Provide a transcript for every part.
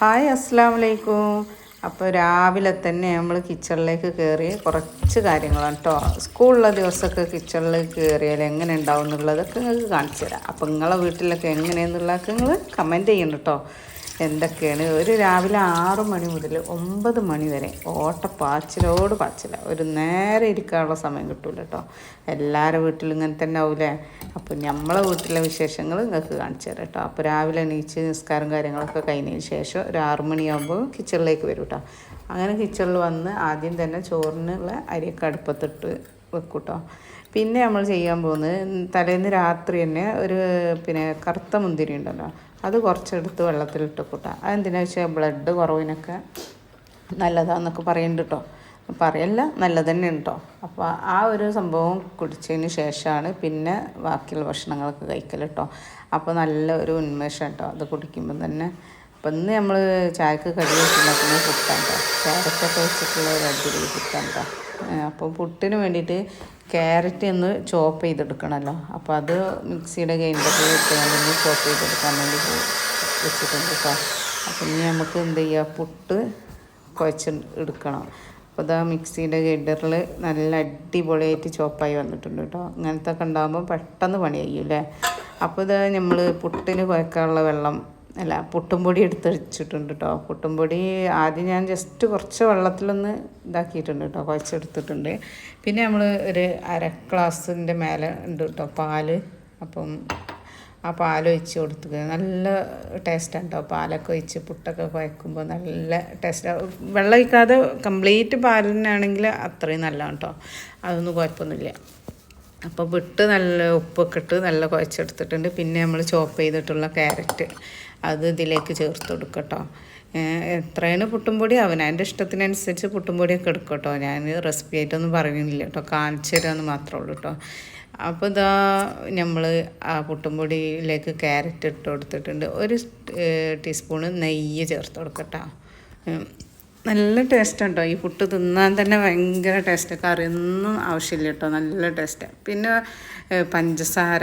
Hi അസ്സാം വലൈക്കും അപ്പോൾ രാവിലെ തന്നെ നമ്മൾ കിച്ചണിലേക്ക് കയറി കുറച്ച് കാര്യങ്ങളാണ് കേട്ടോ സ്കൂളിലെ ദിവസമൊക്കെ കിച്ചണിലേക്ക് കയറിയാൽ എങ്ങനെ ഉണ്ടാവും എന്നുള്ളതൊക്കെ നിങ്ങൾക്ക് കാണിച്ചു തരാം. അപ്പോൾ നിങ്ങളെ വീട്ടിലൊക്കെ എങ്ങനെയെന്നുള്ളതൊക്കെ നിങ്ങൾ കമന്റ് ചെയ്യണം കേട്ടോ എന്തൊക്കെയാണ്? ഒരു രാവിലെ ആറ് മണി മുതൽ ഒമ്പത് മണി വരെ ഓട്ട പാച്ചിലോട് പാച്ചില. ഒരു നേരെ ഇരിക്കാനുള്ള സമയം കിട്ടൂല കേട്ടോ എല്ലാവരുടെ വീട്ടിലും ഇങ്ങനെ തന്നെ ആവൂലേ? അപ്പോൾ നമ്മളെ വീട്ടിലെ വിശേഷങ്ങൾ നിങ്ങൾക്ക് കാണിച്ചു തരാം കേട്ടോ അപ്പോൾ രാവിലെ എണീച്ച് നിസ്കാരം കാര്യങ്ങളൊക്കെ കഴിഞ്ഞതിന് ശേഷം ഒരു ആറ് മണിയാകുമ്പോൾ കിച്ചണിലേക്ക് വരും കേട്ടോ അങ്ങനെ കിച്ചണിൽ വന്ന് ആദ്യം തന്നെ ചോറിനുള്ള അരിയൊക്കെ അടുപ്പത്തിട്ട് വെക്കും കേട്ടോ പിന്നെ നമ്മൾ ചെയ്യാൻ പോകുന്നത് തലേന്ന് രാത്രി തന്നെ ഒരു പിന്നെ കറുത്ത മുന്തിരി ഉണ്ടല്ലോ അത് കുറച്ചെടുത്ത് വെള്ളത്തിലിട്ട് കൂട്ടാം. അതെന്തിനാ വെച്ചാൽ ബ്ലഡ് കുറവിനൊക്കെ നല്ലതാന്നൊക്കെ പറയുന്നുണ്ട് കേട്ടോ പറയല്ല നല്ലത് തന്നെ കേട്ടോ അപ്പോൾ ആ ഒരു സംഭവം കുടിച്ചതിന് ശേഷമാണ് പിന്നെ ബാക്കിയുള്ള ഭക്ഷണങ്ങളൊക്കെ കഴിക്കൽ കേട്ടോ അപ്പോൾ നല്ല ഒരു ഉന്മേഷം കേട്ടോ അത് കുടിക്കുമ്പോൾ തന്നെ. അപ്പം ഇന്ന് നമ്മൾ ചായക്ക് കടി വെച്ചിട്ടുണ്ടാക്കുന്ന പുട്ടാണ് കേട്ടോ ക്യാരറ്റൊക്കെ വെച്ചിട്ടുള്ള ഒരു അടിപൊളി പുട്ടാണ് കേട്ടോ അപ്പോൾ പുട്ടിന് വേണ്ടിയിട്ട് ക്യാരറ്റ് ഒന്ന് ചോപ്പ് ചെയ്തെടുക്കണമല്ലോ അപ്പോൾ അത് മിക്സിയുടെ ഗ്രൈൻഡറിൽ ഇട്ടുകൊണ്ട് ചോപ്പ് ചെയ്തെടുക്കാൻ വേണ്ടി വെച്ചിട്ടുണ്ട് കേട്ടോ അപ്പം ഇനി നമുക്ക് എന്ത് ചെയ്യുക പുട്ട് കുഴച്ച് എടുക്കണം. അപ്പോൾ ഇതാ മിക്സിയുടെ ഗ്രൈൻഡറിൽ നല്ല അടിപൊളിയായിട്ട് ചോപ്പായി വന്നിട്ടുണ്ട് കേട്ടോ ഇങ്ങനത്തെ ഒക്കെ ഉണ്ടാകുമ്പോൾ പെട്ടെന്ന് പണി അല്ലേ? അപ്പോൾ ഇത് നമ്മൾ പുട്ടിന് കുഴക്കാനുള്ള വെള്ളം അല്ല പുട്ടും പൊടി എടുത്ത് വെച്ചിട്ടുണ്ട് കേട്ടോ പുട്ടും പൊടി ആദ്യം ഞാൻ ജസ്റ്റ് കുറച്ച് വെള്ളത്തിലൊന്ന് ഇതാക്കിയിട്ടുണ്ട് കേട്ടോ കുഴച്ചെടുത്തിട്ടുണ്ട്. പിന്നെ നമ്മൾ ഒരു അര ഗ്ലാസിന്റെ മേലെ ഉണ്ട് കേട്ടോ പാൽ. അപ്പം ആ പാൽ ഒഴിച്ച് കൊടുത്തത് നല്ല ടേസ്റ്റാണ് കേട്ടോ പാലൊക്കെ ഒഴിച്ച് പുട്ടൊക്കെ കുഴക്കുമ്പോൾ നല്ല ടേസ്റ്റ് വെള്ളം ഒഴിക്കാതെ കംപ്ലീറ്റ് പാലിനാണെങ്കിൽ അത്രയും നല്ലതാണ് കേട്ടോ അതൊന്നും കുഴപ്പമൊന്നുമില്ല. അപ്പോൾ വിട്ട് നല്ല ഉപ്പൊക്കെ ഇട്ട് നല്ല കുഴച്ചെടുത്തിട്ടുണ്ട്. പിന്നെ നമ്മൾ ചോപ്പ് ചെയ്തിട്ടുള്ള ക്യാരറ്റ് അത് ഇതിലേക്ക് ചേർത്ത് കൊടുക്കട്ടോ. എത്രയാണ് പുട്ടുംപൊടി? അവനതിന്റെ ഇഷ്ടത്തിനനുസരിച്ച് പുട്ടുംപൊടിയൊക്കെ എടുക്കും കേട്ടോ ഞാൻ റെസിപ്പി ആയിട്ടൊന്നും പറയുന്നില്ല കേട്ടോ. കാണിച്ചു മാത്രമേ ഉള്ളൂ കേട്ടോ. അപ്പോൾ ഇതാ നമ്മൾ ആ പുട്ടുംപൊടിയിലേക്ക് ക്യാരറ്റ് ഇട്ട് കൊടുത്തിട്ടുണ്ട്. ഒരു ടീസ്പൂണ് നെയ്യ് ചേർത്ത് കൊടുക്കട്ടോ. നല്ല ടേസ്റ്റ് ഉണ്ടോ? ഈ പുട്ട് തിന്നാൻ തന്നെ ഭയങ്കര ടേസ്റ്റ് കറിയൊന്നും ആവശ്യമില്ല കേട്ടോ. നല്ല ടേസ്റ്റ് പിന്നെ പഞ്ചസാര.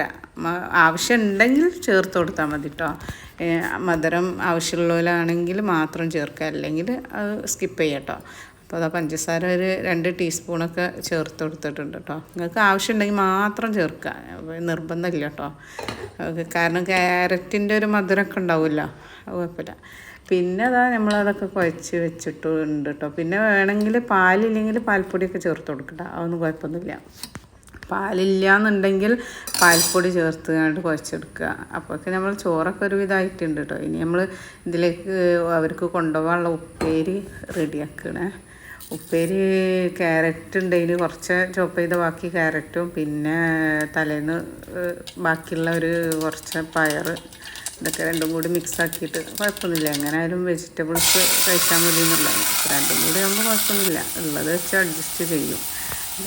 ആവശ്യമുണ്ടെങ്കിൽ ചേർത്ത് കൊടുത്താൽ മതി കേട്ടോ. മധുരം ആവശ്യമുള്ളവരാണെങ്കിൽ മാത്രം ചേർക്കുക. അല്ലെങ്കിൽ അത് സ്കിപ്പ് ചെയ്യാം കേട്ടോ അപ്പോൾ അതാ പഞ്ചസാര ഒരു രണ്ട് ടീസ്പൂണൊക്കെ ചേർത്ത് കൊടുത്തിട്ടുണ്ട് കേട്ടോ നിങ്ങൾക്ക് ആവശ്യമുണ്ടെങ്കിൽ മാത്രം ചേർക്കുക. നിർബന്ധമില്ല കേട്ടോ കാരണം ക്യാരറ്റിന്റെ ഒരു മധുരമൊക്കെ ഉണ്ടാവുമല്ലോ. അത് കുഴപ്പമില്ല. പിന്നെ അതാ നമ്മളതൊക്കെ കുഴച്ച് വെച്ചിട്ടുണ്ട് കേട്ടോ പിന്നെ വേണമെങ്കിൽ പാലില്ലെങ്കിൽ പാൽപ്പൊടിയൊക്കെ ചേർത്ത് കൊടുക്കട്ടോ. അതൊന്നും കുഴപ്പമൊന്നുമില്ല. പാലില്ല എന്നുണ്ടെങ്കിൽ പാൽപ്പൊടി ചേർത്ത് കണ്ട് കുഴച്ചെടുക്കുക. അപ്പോഴൊക്കെ നമ്മൾ ചോറൊക്കെ ഒരു ഇതായിട്ടുണ്ട് കേട്ടോ ഇനി നമ്മൾ ഇതിലേക്ക് അവർക്ക് കൊണ്ടുപോകാനുള്ള ഉപ്പേരി റെഡിയാക്കണേ ഉപ്പേരി ക്യാരറ്റ് ഉണ്ടെങ്കിൽ കുറച്ച് ചോപ്പ് ചെയ്ത ബാക്കി ക്യാരറ്റും പിന്നെ തലേന്ന് ബാക്കിയുള്ള ഒരു കുറച്ച് പയർ ഇതൊക്കെ രണ്ടും കൂടി മിക്സ് ആക്കിയിട്ട് കുഴപ്പമൊന്നുമില്ല. എങ്ങനെയായാലും വെജിറ്റബിൾസ് കഴിച്ചാൽ മതി എന്നുള്ളതാണ് രണ്ടും കൂടി ആകുമ്പോൾ കുഴപ്പമൊന്നുമില്ല. ഉള്ളത് വെച്ച് അഡ്ജസ്റ്റ് ചെയ്യും.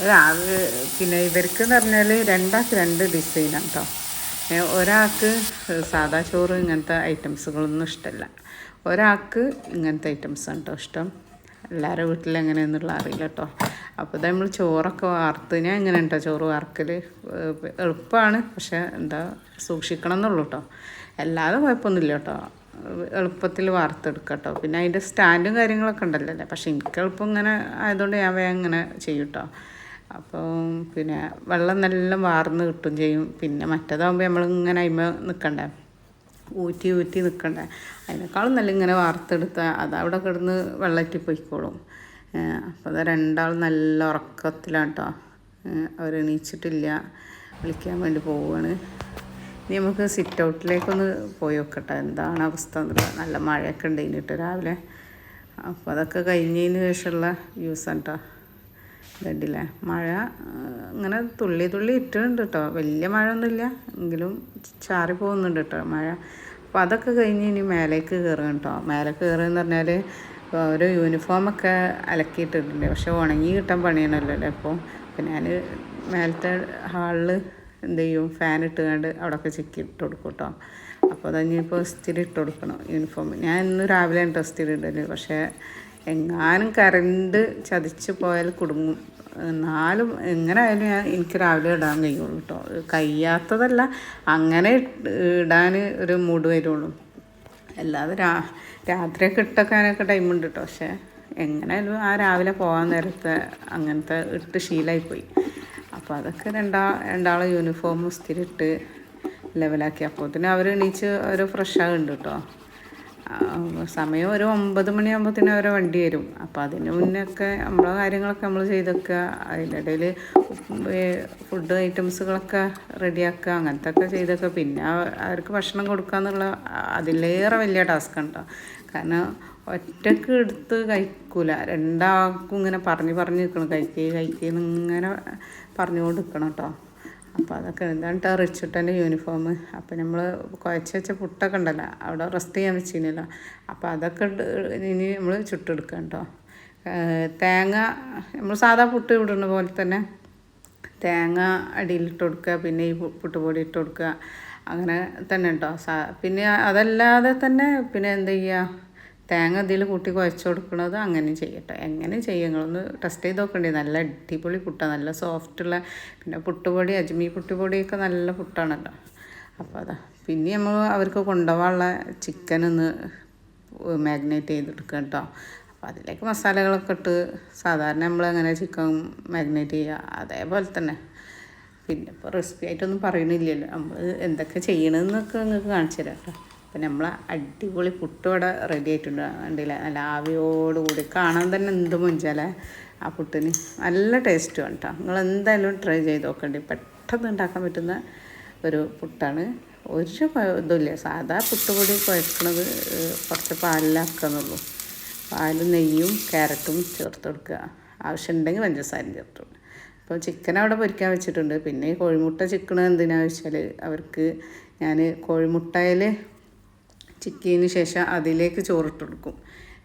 രാവിലെ പിന്നെ ഇവർക്ക് എന്ന് പറഞ്ഞാൽ രണ്ടാൾക്ക് രണ്ട് ഡിസൈനാണ് കേട്ടോ ഒരാൾക്ക് സാദാ ചോറ് ഇങ്ങനത്തെ ഐറ്റംസുകളൊന്നും ഇഷ്ടമല്ല ഒരാൾക്ക് ഇങ്ങനത്തെ ഐറ്റംസ് ആണ് കേട്ടോ ഇഷ്ടം. എല്ലാവരുടെ വീട്ടിൽ എങ്ങനെയെന്നുള്ള അറിയില്ല കേട്ടോ അപ്പോൾ നമ്മൾ ചോറൊക്കെ വാർത്ത് എങ്ങനെ കേട്ടോ ചോറ് വാർക്കൽ എളുപ്പമാണ് പക്ഷേ എന്താ സൂക്ഷിക്കണം എന്നുള്ളൂ കേട്ടോ അല്ലാതെ കുഴപ്പമൊന്നുമില്ല കേട്ടോ എളുപ്പത്തിൽ വാർത്തെടുക്കാം കേട്ടോ പിന്നെ അതിന്റെ സ്റ്റാൻഡും കാര്യങ്ങളൊക്കെ ഉണ്ടല്ലോ പക്ഷെ എനിക്ക് എളുപ്പം ഇങ്ങനെ ആയതുകൊണ്ട് ഞാൻ വേഗം ഇങ്ങനെ ചെയ്യും കേട്ടോ അപ്പം പിന്നെ വെള്ളം നല്ല വാർന്ന് കിട്ടും ചെയ്യും. പിന്നെ മറ്റേതാകുമ്പോൾ നമ്മളിങ്ങനെ അതിമ നിൽക്കണ്ടേ ഊറ്റി ഊറ്റി നിൽക്കണ്ട അതിനേക്കാളും നല്ല ഇങ്ങനെ വാർത്തെടുത്താൽ അതവിടെ കിടന്ന് വെള്ളറ്റി പോയിക്കോളും. അപ്പോൾ അത് രണ്ടാൾ നല്ല ഉറക്കത്തിലാണ് കേട്ടോ അവർ എണീച്ചിട്ടില്ല വിളിക്കാൻ വേണ്ടി പോവുകയാണ് ഇനി നമുക്ക് സിറ്റ് ഔട്ടിലേക്കൊന്ന് പോയി നോക്കട്ടെ. എന്താണ് അവസ്ഥ എന്നുള്ളത്. നല്ല മഴയൊക്കെ ഉണ്ട് കഴിഞ്ഞിട്ട് രാവിലെ. അപ്പോൾ അതൊക്കെ കഴിഞ്ഞതിന് ശേഷമുള്ള വ്യൂസാണ് കേട്ടോ ഇതണ്ടില്ലേ മഴ ഇങ്ങനെ തുള്ളി തുള്ളി ഇട്ടുണ്ട് കേട്ടോ വലിയ മഴ ഒന്നുമില്ല എങ്കിലും ചാറി പോകുന്നുണ്ട് കേട്ടോ മഴ. അപ്പോൾ അതൊക്കെ കഴിഞ്ഞ് ഇനി മേലേക്ക് കയറും കേട്ടോ മേലെ കയറുക എന്ന് പറഞ്ഞാൽ ഒരു യൂണിഫോമൊക്കെ അലക്കിയിട്ടിട്ടുണ്ട്. പക്ഷെ ഉണങ്ങി കിട്ടാൻ പണിയാണല്ലോ അല്ലേ? അപ്പോൾ അപ്പം ഞാൻ മേലത്തെ ഹാളിൽ എന്ത് ചെയ്യും? ഫാൻ ഇട്ടുകൊണ്ട് അവിടെയൊക്കെ ചിക്കി കൊടുക്കും കേട്ടോ അപ്പോൾ അതഞ്ഞിപ്പോൾ ഇസ്തിരി ഇട്ട് കൊടുക്കണം യൂണിഫോം ഞാൻ ഇന്ന് രാവിലെ ഉണ്ടോ ഇസ്തിരി ഇടൽ പക്ഷേ എങ്ങാനും കറണ്ട് ചതിച്ച് പോയാൽ കുടുങ്ങും. എന്നാലും എങ്ങനെ ആയാലും ഞാൻ എനിക്ക് രാവിലെ ഇടാൻ കഴിയുള്ളൂ കേട്ടോ കഴിയാത്തതല്ല അങ്ങനെ ഇടാൻ ഒരു മൂഡ് വരുള്ളൂ. അല്ലാതെ രാ രാത്രിയൊക്കെ ഇട്ടൊക്കാനൊക്കെ ടൈമുണ്ട് കേട്ടോ പക്ഷേ എങ്ങനെയായാലും ആ രാവിലെ പോകാൻ നേരത്തെ അങ്ങനത്തെ ഇട്ട് ശീലമായിപ്പോയി അപ്പോൾ അതൊക്കെ രണ്ടാ രണ്ടാളെ യൂണിഫോം സ്ഥിരിട്ട് ലെവലാക്കി അപ്പോൾ തന്നെ അവർ എണീച്ച് അവർ ഫ്രഷ് കേട്ടോ സമയം ഒരു ഒമ്പത് മണിയാകുമ്പോഴത്തേനും അവരെ വണ്ടി വരും. അപ്പോൾ അതിന് മുന്നൊക്കെ നമ്മളെ കാര്യങ്ങളൊക്കെ നമ്മൾ ചെയ്തൊക്കെ അതിനിടയിൽ ഫുഡ് ഐറ്റംസുകളൊക്കെ റെഡിയാക്കുക അങ്ങനത്തെ ഒക്കെ ചെയ്തൊക്കെ. പിന്നെ അവ- അവർക്ക് ഭക്ഷണം കൊടുക്കുക എന്നുള്ള അതിലേറെ വലിയ ടാസ്ക് ഉണ്ടോ കാരണം ഒറ്റയ്ക്ക് എടുത്ത് കഴിക്കൂല. രണ്ടാൾക്കും ഇങ്ങനെ പറഞ്ഞ് പറഞ്ഞ് നിൽക്കണം കഴിക്കുക കഴിക്കുക ഇങ്ങനെ പറഞ്ഞുകൊണ്ട് നിൽക്കണം കേട്ടോ അപ്പോൾ അതൊക്കെ എന്താണ് റിച്ചിട്ടന്റെ യൂണിഫോം. അപ്പോൾ നമ്മൾ കുഴച്ച് വെച്ച പുട്ടൊക്കെ ഉണ്ടല്ലോ അവിടെ റെസ്റ്റ് ചെയ്യാൻ വെച്ചിരുന്നല്ലോ അപ്പോൾ അതൊക്കെ ഇനി നമ്മൾ ചുട്ടെടുക്കുക കേട്ടോ തേങ്ങ നമ്മൾ സാധാ പുട്ട് ഇടുന്ന പോലെ തന്നെ തേങ്ങ അടിയിലിട്ട് കൊടുക്കുക പിന്നെ ഈ പുട്ടുപൊടി ഇട്ട് കൊടുക്കുക അങ്ങനെ തന്നെ കേട്ടോ സാ പിന്നെ അതല്ലാതെ തന്നെ പിന്നെ എന്ത് ചെയ്യുക? തേങ്ങ ഇതിൽ കൂട്ടി കുഴച്ച് കൊടുക്കണത് അങ്ങനെ ചെയ്യട്ടെ. എങ്ങനെ ചെയ്യും? നിങ്ങളൊന്ന് ടെസ്റ്റ് ചെയ്ത് നോക്കണ്ടേ. നല്ല അടിപൊളി പുട്ടാണ് നല്ല സോഫ്റ്റുള്ള പിന്നെ പുട്ടുപൊടി അജ്മി പുട്ടുപൊടിയൊക്കെ നല്ല പുട്ടാണല്ലോ. അപ്പോൾ അതാ. പിന്നെ നമ്മൾ അവർക്ക് കൊണ്ടുപോകാനുള്ള ചിക്കൻ ഒന്ന് മാഗ്നേറ്റ് ചെയ്തെടുക്കുക കേട്ടോ. അപ്പോൾ അതിലേക്ക് മസാലകളൊക്കെ ഇട്ട് സാധാരണ നമ്മൾ അങ്ങനെ ചിക്കൻ മാഗ്നേറ്റ് ചെയ്യുക? അതേപോലെ തന്നെ. പിന്നെ ഇപ്പോൾ റെസിപ്പി ആയിട്ടൊന്നും പറയണില്ലല്ലോ. നമ്മൾ എന്തൊക്കെ ചെയ്യണമെന്നൊക്കെ നിങ്ങൾക്ക് കാണിച്ചു തരാം കേട്ടോ. അപ്പം നമ്മൾ അടിപൊളി പുട്ടുവട റെഡി ആയിട്ടുണ്ട്. വണ്ടിയിൽ നല്ല ആവിയോടുകൂടി കാണാൻ തന്നെ എന്ത് മുഞ്ചാലേ ആ പുട്ടിന് നല്ല ടേസ്റ്റുമാണ് കേട്ടോ നിങ്ങൾ എന്തായാലും ട്രൈ ചെയ്ത് നോക്കണ്ടി. പെട്ടെന്ന് ഉണ്ടാക്കാൻ പറ്റുന്ന ഒരു പുട്ടാണ്. ഒരു ഇതുമില്ല സാധാ പുട്ടുപൊടി കുഴക്കണത് കുറച്ച് പാലിലാക്കുന്നുള്ളൂ പാലും നെയ്യും ക്യാരറ്റും ചേർത്ത് കൊടുക്കുക. ആവശ്യമുണ്ടെങ്കിൽ പഞ്ചസാരയും ചേർത്ത് അപ്പോൾ ചിക്കൻ അവിടെ പൊരിക്കാൻ വെച്ചിട്ടുണ്ട്. പിന്നെ കോഴിമുട്ട ചിക്കൻ എന്തിനാണെന്ന് വെച്ചാൽ അവർക്ക് ഞാൻ കോഴിമുട്ടയിൽ ചിക്കിയതിന് ശേഷം അതിലേക്ക് ചോറിട്ട് കൊടുക്കും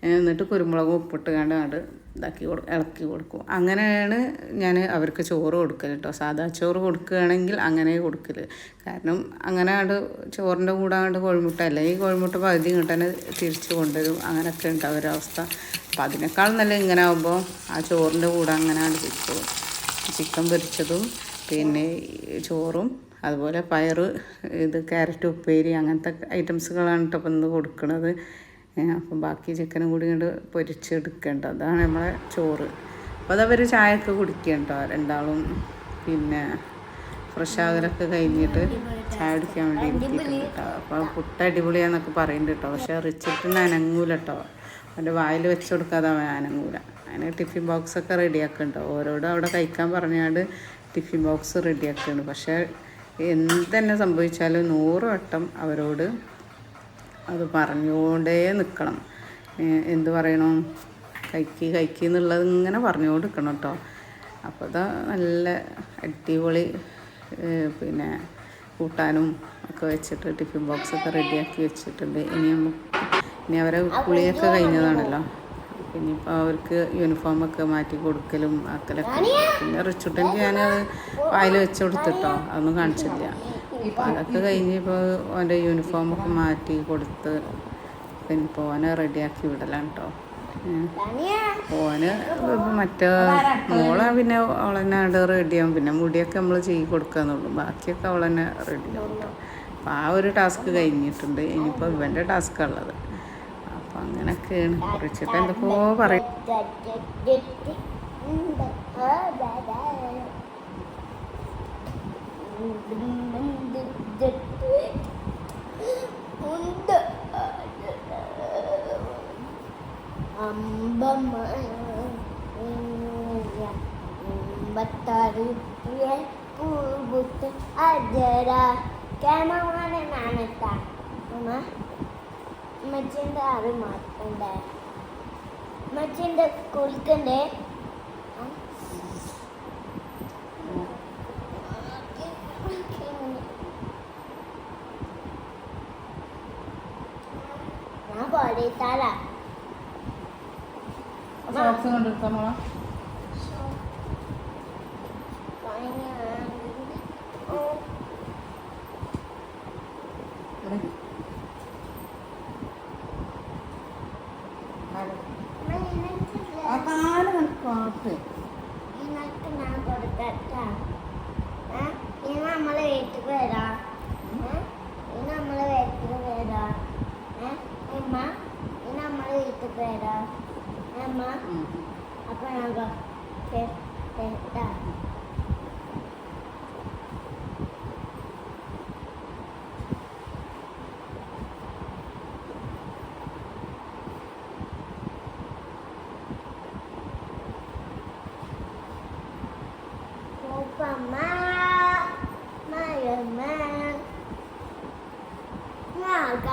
എന്നിട്ട് കുരുമുളകും ഉപ്പിട്ട് കണ്ട് അത് ഇതാക്കി കൊടുക്കും ഇളക്കി കൊടുക്കും. അങ്ങനെയാണ് ഞാൻ അവർക്ക് ചോറ് കൊടുക്കൽ കേട്ടോ സാധാ ചോറ് കൊടുക്കുകയാണെങ്കിൽ അങ്ങനെ കൊടുക്കൽ കാരണം അങ്ങനെ അത് ചോറിന്റെ കൂടെ കണ്ട് കോഴിമുട്ട ഈ കോഴിമുട്ട പകുതി തന്നെ തിരിച്ച് കൊണ്ടുവരും. അങ്ങനെയൊക്കെ ഉണ്ടാവും ഒരവസ്ഥ അപ്പം അതിനേക്കാൾ നല്ല ഇങ്ങനെ ആകുമ്പോൾ ആ ചോറിന്റെ കൂടെ അങ്ങനെ വെച്ചോളും ചിക്കൻ പൊരിച്ചതും പിന്നെ ചോറും അതുപോലെ പയറ് ഇത് ക്യാരറ്റ് ഉപ്പേരി അങ്ങനത്തെ ഐറ്റംസുകളാണ് കേട്ടോ ഇപ്പം ഇന്ന് കൊടുക്കുന്നത് അപ്പം ബാക്കി ചിക്കനും കൂടി ഇങ്ങോട്ട് പൊരിച്ചെടുക്കേണ്ട. അതാണ് നമ്മളെ ചോറ്. അപ്പോൾ അതവർ ചായയൊക്കെ കുടിക്കേണ്ട രണ്ടാളും. പിന്നെ ഫ്രഷ് ആകലൊക്കെ കഴിഞ്ഞിട്ട് ചായ കുടിക്കാൻ വേണ്ടി കേട്ടോ അപ്പോൾ പുട്ട് അടിപൊളിയാന്നൊക്കെ പറയുന്നുണ്ട് കേട്ടോ പക്ഷേ റിച്ചിട്ടിന് അനങ്ങൂല കേട്ടോ അവന്റെ വായിൽ വെച്ച് കൊടുക്കാതെ അവൻ അനങ്ങൂല. അതിന് ടിഫിൻ ബോക്സൊക്കെ റെഡിയാക്കുന്നുണ്ടോ ഓരോടും അവിടെ കഴിക്കാൻ പറഞ്ഞാണ്ട് ടിഫിൻ ബോക്സ് റെഡിയാക്കുകയാണ് പക്ഷേ എന്ത് തന്നെ സംഭവിച്ചാലും നൂറ് വട്ടം അവരോട് അത് പറഞ്ഞുകൊണ്ടേ നിൽക്കണം എന്ത് പറയണം? കൈക്ക് കൈക്ക് എന്നുള്ളത് ഇങ്ങനെ പറഞ്ഞുകൊണ്ട് നിൽക്കണം കേട്ടോ. അപ്പോൾ അതാ നല്ല അടിപൊളി പിന്നെ കൂട്ടാനും ഒക്കെ വെച്ചിട്ട് ടിഫിൻ ബോക്സൊക്കെ റെഡിയാക്കി വെച്ചിട്ടുണ്ട്. ഇനി നമുക്ക് ഇനി അവരെ കുളിയൊക്കെ കഴിഞ്ഞതാണല്ലോ. ഇനിയിപ്പോൾ അവർക്ക് യൂണിഫോം ഒക്കെ മാറ്റി കൊടുക്കലും ആക്കലൊക്കെ. പിന്നെ റിച്ചുട്ടെങ്കിൽ ഞാനത് വായിൽ വെച്ച് കൊടുത്തിട്ടോ അതൊന്നും കാണിച്ചില്ല. അപ്പോൾ അതൊക്കെ കഴിഞ്ഞ് ഇപ്പോൾ അവന്റെ യൂണിഫോമൊക്കെ മാറ്റി കൊടുത്ത് പിന്നെ ഓനെ റെഡിയാക്കി വിടലാണ് കേട്ടോ ഓന് മറ്റേ മോളെ പിന്നെ അവളെന്നെ അവിടെ റെഡിയാവും പിന്നെ മുടിയൊക്കെ നമ്മൾ ചെയ്ത് കൊടുക്കാന്നുള്ളൂ. ബാക്കിയൊക്കെ അവളെന്നെ റെഡിയാവും കേട്ടോ ആ ഒരു ടാസ്ക് കഴിഞ്ഞിട്ടുണ്ട്. ഇനിയിപ്പോൾ ഇവന്റെ ടാസ്ക്കാണ് ഉള്ളത് അങ്ങനെയൊക്കെയാണ് കുറിച്ചിട്ട് എന്തൊക്കെയോ പറയും. ക്യാമറമാനെ നാണെത്താ അമ്മ മച്ചിന്റെ അത് മാറ്റണ്ടേ മച്ചിന്റെ കുളിക്കണ്ടേ ഞാൻ പാടിത്താല സോക്സ് കൊണ്ടെടുക്കാം മോളെ? ആ കാൽ കണക്കാട്ട് നിനക്ക് ഞാൻ കൊടുക്കട്ടാ ഏ? ഇനി നമ്മളെ വീട്ടിൽ വരാം ഏ? ഇനി നമ്മളെ വീട്ടിൽ വരാം ഏ? എടുത്തിട്ട് വരാം അമ്മ അപ്പൊ ഞാൻ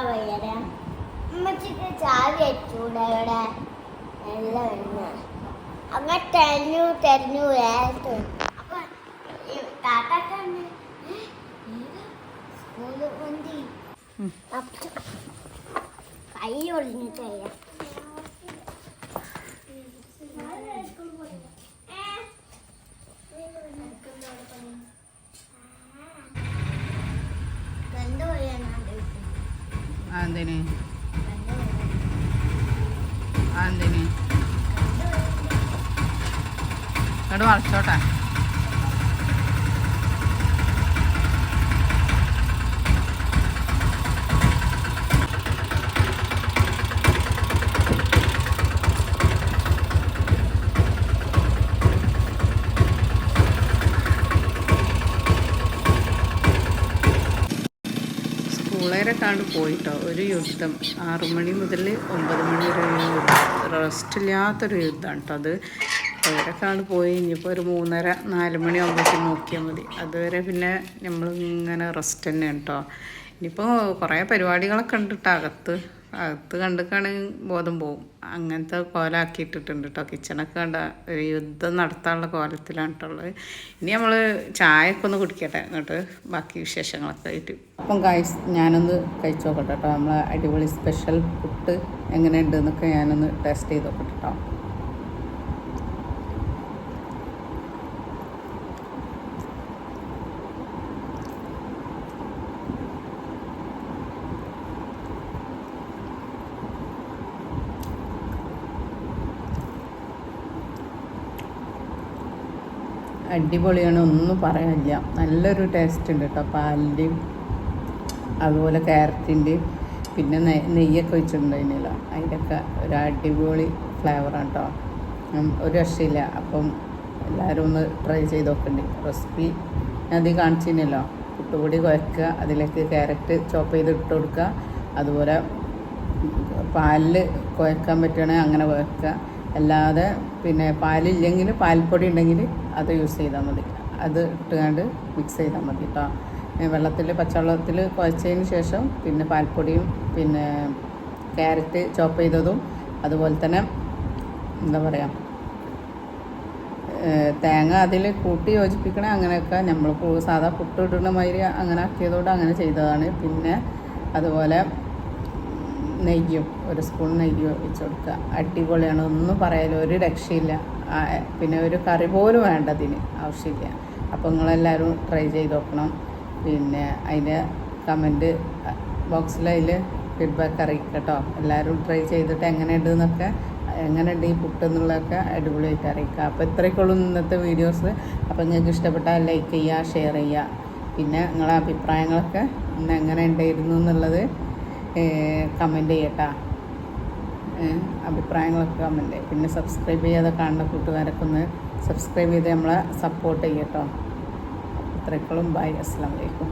വയ്യടെ ഉമ്മച്ചിക്ക് ചാവി വെച്ചൂടെ ഇവിടെ? എല്ലാം വരുന്ന അങ്ങനെ തെരഞ്ഞു തെരഞ്ഞു വേത്ത് അപ്പൊ ഈ താത്താക്കന്ന് സ്കൂളിൽ വണ്ടി? കൈ ഒളിഞ്ഞിട്ട് എന്തിനാ വഴിയാണ് എന്തിന്? എന്തിന്? ഇങ്ങോട്ട് വളച്ചോട്ടെ. കാണ്ട് പോയിട്ടോ. ഒരു യുദ്ധം. ആറു മണി മുതൽ ഒമ്പത് മണി വരെ റെസ്റ്റ് ഇല്ലാത്തൊരു യുദ്ധമാണ് കേട്ടോ അത്. വേറെ കാണ്ട് പോയി ഇനിയിപ്പോൾ ഒരു മൂന്നര നാല് മണി ആകുമ്പോഴത്തേക്കും നോക്കിയാൽ മതി. അതുവരെ പിന്നെ നമ്മൾ ഇങ്ങനെ റെസ്റ്റ് തന്നെയാണ് കേട്ടോ ഇനിയിപ്പോൾ കുറേ പരിപാടികളൊക്കെ ഉണ്ട് കേട്ടോ അകത്ത് അകത്ത് കണ്ടിക്കാണെങ്കിൽ ബോധം പോവും. അങ്ങനത്തെ കോലാക്കിയിട്ടിട്ടുണ്ട് കേട്ടോ കിച്ചണൊക്കെ കണ്ട ഒരു യുദ്ധം നടത്താനുള്ള കോലത്തിലാണ് കേട്ടുള്ളത് ഇനി നമ്മൾ ചായയൊക്കെ ഒന്ന് കുടിക്കട്ടെ. എന്നിട്ട് ബാക്കി വിശേഷങ്ങളൊക്കെ ആയിട്ട്. അപ്പം കായ്സ് ഞാനൊന്ന് കഴിച്ചു നോക്കട്ടെ കേട്ടോ നമ്മളെ അടിപൊളി സ്പെഷ്യൽ പുട്ട് എങ്ങനെയുണ്ട് എന്നൊക്കെ ഞാനൊന്ന് ടേസ്റ്റ് ചെയ്ത് നോക്കട്ടെ കേട്ടോ അടിപൊളിയാണ് ഒന്നും പറയാനില്ല. നല്ലൊരു ടേസ്റ്റ് ഉണ്ട് കേട്ടോ പാലിന്റെയും അതുപോലെ ക്യാരറ്റിന്റെയും പിന്നെ നെയ്യൊക്കെ വെച്ചിട്ടുണ്ടായിരുന്നില്ല. അതിന്റെയൊക്കെ ഒരു അടിപൊളി ഫ്ലേവറാണ് കേട്ടോ ഒരു രക്ഷയില്ല. അപ്പം എല്ലാവരും ഒന്ന് ട്രൈ ചെയ്ത് നോക്കണ്ടേ. റെസിപ്പി ഞാൻ അത് കാണിച്ചിരുന്നല്ലോ പുട്ടുപൊടി കുഴക്കുക അതിലേക്ക് ക്യാരറ്റ് ചോപ്പ് ചെയ്ത് ഇട്ട് കൊടുക്കുക അതുപോലെ പാലിൽ കുഴക്കാൻ പറ്റുകയാണെങ്കിൽ അങ്ങനെ കുഴക്കുക അല്ലാതെ പിന്നെ പാലില്ലെങ്കിൽ പാൽപ്പൊടി ഉണ്ടെങ്കിൽ അത് യൂസ് ചെയ്താൽ മതി. അത് ഇട്ടുകൊണ്ട് മിക്സ് ചെയ്താൽ മതി കേട്ടോ വെള്ളത്തിൽ പച്ചവെള്ളത്തിൽ കുഴച്ചതിന് ശേഷം പിന്നെ പാൽപ്പൊടിയും പിന്നെ ക്യാരറ്റ് ചോപ്പ് ചെയ്തതും അതുപോലെ തന്നെ എന്താ പറയുക തേങ്ങ അതിൽ കൂട്ടി യോജിപ്പിക്കണേ അങ്ങനെയൊക്കെ നമ്മൾ സാധാ പുട്ട് ഇടുന്ന മാതിരി അങ്ങനെ ആക്കിയതുകൊണ്ട് അങ്ങനെ ചെയ്തതാണ്. പിന്നെ അതുപോലെ നെയ്യും ഒരു സ്പൂൺ നെയ്യ് ഒഴിച്ച് കൊടുക്കുക. അടിപൊളിയാണ് ഒന്നും പറയാലോ ഒരു രക്ഷയില്ല. പിന്നെ ഒരു കറി പോലും വേണ്ട അതിന് ആവശ്യമില്ല. അപ്പോൾ നിങ്ങളെല്ലാവരും ട്രൈ ചെയ്ത് നോക്കണം. പിന്നെ അതിന്റെ കമന്റ് ബോക്സിൽ അതിൽ ഫീഡ്ബാക്ക് അറിയിക്കുക കേട്ടോ. എല്ലാവരും ട്രൈ ചെയ്തിട്ട് എങ്ങനെയുണ്ട് എന്നൊക്കെ എങ്ങനെയുണ്ട് ഈ പുട്ട് എന്നുള്ളതൊക്കെ അടിപൊളിയായിട്ട് അറിയിക്കുക അപ്പോൾ ഇത്രയൊക്കെയുള്ളൂ ഇന്നത്തെ വീഡിയോസ് അപ്പോൾ നിങ്ങൾക്ക് ഇഷ്ടപ്പെട്ടാൽ ലൈക്ക് ചെയ്യുക ഷെയർ ചെയ്യുക. പിന്നെ നിങ്ങളെ അഭിപ്രായങ്ങളൊക്കെ ഇന്ന് എങ്ങനെ ഉണ്ടായിരുന്നു എന്നുള്ളത് കമന്റ് ചെയ്യട്ടാ. അഭിപ്രായങ്ങളൊക്കെ കമന്റ് പിന്നെ സബ്സ്ക്രൈബ് ചെയ്യാതെ കാണുന്ന കൂട്ടുകാരൊക്കെ ഒന്ന് സബ്സ്ക്രൈബ് ചെയ്ത് നമ്മളെ സപ്പോർട്ട് ചെയ്യട്ടോ ഇത്രയ്ക്കളും ബൈ അസ്സാം വലൈക്കും